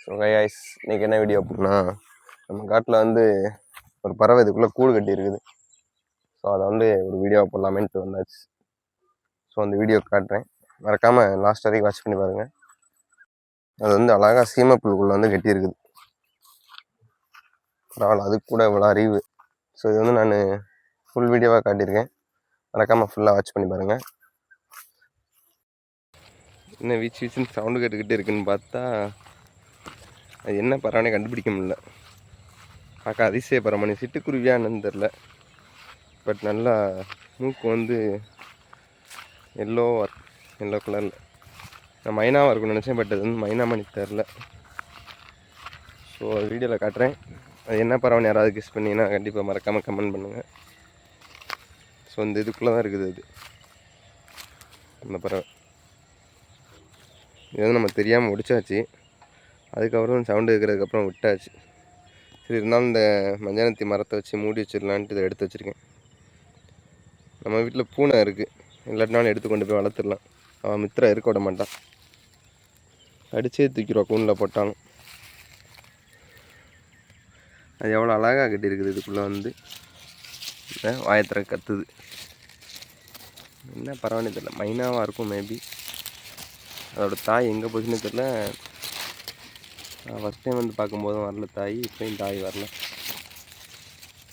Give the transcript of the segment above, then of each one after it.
So guys இன்னைக்கு என்ன video அப்படின்னா நம்ம காட்டில் வந்து ஒரு பறவை இதுக்குள்ளே கூடு கட்டி இருக்குது ஸோ அதை வந்து ஒரு வீடியோ போடலாமேன்ட்டு வந்தாச்சு. ஸோ அந்த வீடியோ காட்டுறேன். மறக்காமல் லாஸ்ட் வரைக்கும் வாட்ச் பண்ணி பாருங்கள் அது வந்து அழகாக சீமப்புல்குள்ளே வந்து கட்டியிருக்குது. பரவாயில்ல அதுக்கு கூட இவ்வளோ அறிவு. ஸோ இது வந்து நான் ஃபுல் வீடியோவாக காட்டியிருக்கேன். மறக்காமல் ஃபுல்லாக வாட்ச் பண்ணி பாருங்கள் என்ன வீச்சு வீச்சுன்னு சவுண்டு கேட்டுக்கிட்டே இருக்குன்னு பார்த்தா அது என்ன பறவைனே கண்டுபிடிக்க முடியல. பார்க்க அதிசய பறமணி சிட்டுக்குருவியான்னு தெரில பட் நல்லா மூக்கு வந்து எல்லோ எல்லோ கலரில் நான் மைனாவாக இருக்கும்னு நினச்சேன் பட் அது வந்து மைனா மணி தெரில ஸோ வீடியோவில் காட்டுறேன். அது என்ன பறவைன்னு யாராவது கிஸ் பண்ணிங்கன்னா கண்டிப்பாக மறக்காமல் கமெண்ட் பண்ணுங்கள் ஸோ இந்த இதுக்குள்ளே தான் இருக்குது அது. அந்த பறவை. இது வந்து நம்ம தெரியாமல் ஒடிச்சாச்சு அதுக்கப்புறம் சவுண்டு கேட்குறதுக்கப்புறம் விட்டாச்சு. சரி இருந்தாலும் இந்த மஞ்சனத்தி மரத்தை வச்சு மூடி வச்சிடலான்ட்டு இதை எடுத்து வச்சுருக்கேன். நம்ம வீட்டில் பூனை இருக்குது இல்லாட்டினாலும் எடுத்து கொண்டு போய் வளர்த்துடலாம். அவன் மித்திரம் இருக்க விட மாட்டான் அடிச்சே தூக்கிடுவோம் கூண்டில் போட்டாலும். அது எவ்வளோ அழகாக கட்டியிருக்குது இதுக்குள்ளே வந்து. வாயத்திர கத்துது. என்ன பரவாயில்ல தெரியல. மைனாவாக இருக்கும் மேபி அதோட தாய் எங்கே போச்சுன்னு தெரில ஃபஸ்ட் டைம் வந்து பார்க்கும்போதும் வரல தாய் இப்போயும் தாய் வரல.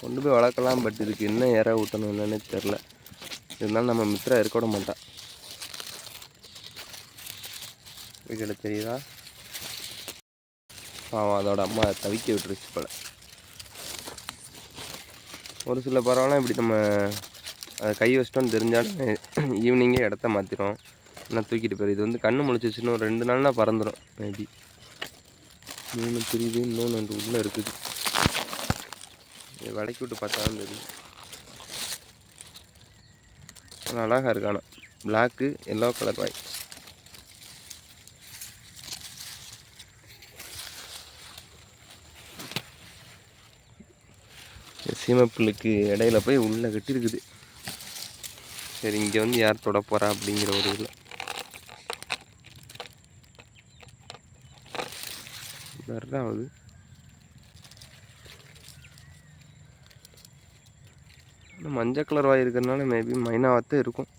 கொண்டு போய் வளர்க்கலாம் பட் இதுக்கு என்ன இற ஊட்டணும் என்னன்னே தெரில. இருந்தாலும் நம்ம மித்ரா இருக்க மாட்டான் வீட்டில் தெரியுதா? பாவம் அதோட அம்மா தவிக்க விட்டுருச்சு போல. ஒரு சில பரவாயில்ல இப்படி நம்ம அதை கை வச்சிட்டோம்னு தெரிஞ்சாலும் ஈவினிங்கே இடத்த மாற்றிடும் ஆனால் தூக்கிட்டு போயிரு? இது வந்து கண்ணு முழிச்சிச்சுன்னு ஒரு ரெண்டு நாள்னா பறந்துடும் மேபி மூணு தெரியுது இன்னொன்று அந்த உள்ளே இருக்குது. வடக்கி விட்டு பார்த்தா தெரியும். அழகாக அழகா இருக்கானா பிளாக்கு எல்லோ கலர் வாய் சீமப்புல்லுக்கு இடையில போய் உள்ளே கட்டியிருக்குது. சரி இங்கே வந்து யார் தொட போகிறா அப்படிங்கிற ஒரு இதில். ஆகுது மஞ்சள் கலர் வாய் இருக்கிறதுனால மேபி மைனாவாகத்தான் இருக்கும்.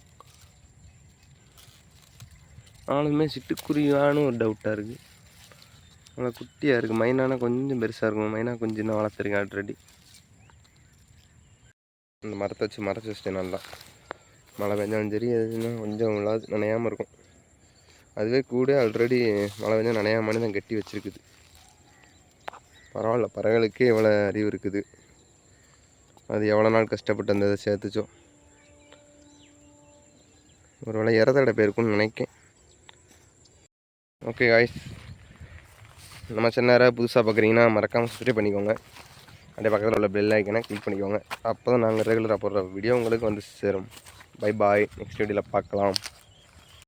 ஆனாலுமே சிட்டுக்குருவியான்னு ஒரு டவுட்டாக இருக்குது நல்லா குட்டியாக இருக்குது மைனானா கொஞ்சம் பெருசாக இருக்கும். மைனா கொஞ்சம் நான் வளர்த்துருக்கேன் ஆல்ரெடி இந்த மரத்தை வச்சு மறைச்சி வச்சிட்டேன் நல்லா மழை பெஞ்சாலும் சரி எதுனா கொஞ்சம் நனையாமல் இருக்கும். அதுவே கூட ஆல்ரெடி மழை பெஞ்சால் நனையாமனு தான் கட்டி வச்சுருக்குது. பரவாயில்ல பறவைகளுக்கே எவ்வளோ அறிவு இருக்குது. அது எவ்வளோ நாள் கஷ்டப்பட்டு அந்த இதை சேர்த்துச்சோ ஒரு வேளை இறதடை போயிருக்கும்னு நினைக்கேன். ஓகே காய்ஸ் நம்ம சேனலை புதுசாக பார்க்குறீங்கன்னா மறக்காமல் சப்ஸ்கிரைப் பண்ணிக்கோங்க. அப்படியே பக்கத்தில் உள்ள பெல் ஐக்கனை கிளிக் பண்ணிக்கோங்க. அப்போ தான் நாங்கள் ரெகுலராக போடுற வீடியோ உங்களுக்கு வந்து சேரும். பை பாய் நெக்ஸ்ட் வீடியோவில் பார்க்கலாம்.